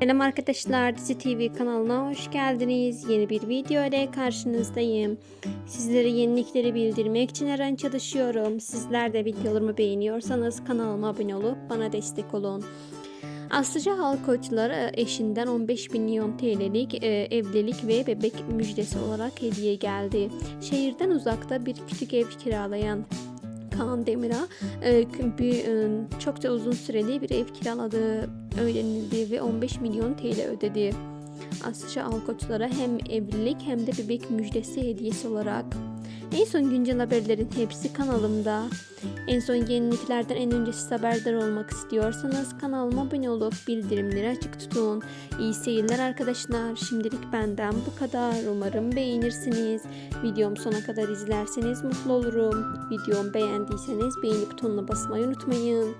Selam arkadaşlar Dizi TV kanalına hoş geldiniz. Yeni bir video ile karşınızdayım. Sizlere yenilikleri bildirmek için her an çalışıyorum. Sizler de videolarımı beğeniyorsanız kanalıma abone olup bana destek olun. Aslıca Halkoçlar eşinden 15 milyon TL'lik e, evlilik ve bebek müjdesi olarak hediye geldi. Şehirden uzakta bir küçük ev kiralayan Kaan Demir'a e, bir, e, çok da uzun süreli bir ev kiraladığı öğrenildi ve 15 milyon TL ödedi. Aslıca Alkoçlara hem evlilik hem de bebek müjdesi hediyesi olarak. En son güncel haberlerin hepsi kanalımda. En son yeniliklerden en önce siz haberdar olmak istiyorsanız kanalıma abone olup bildirimleri açık tutun. İyi seyirler arkadaşlar. Şimdilik benden bu kadar. Umarım beğenirsiniz. Videom sona kadar izlerseniz mutlu olurum. Videomu beğendiyseniz beğeni butonuna basmayı unutmayın.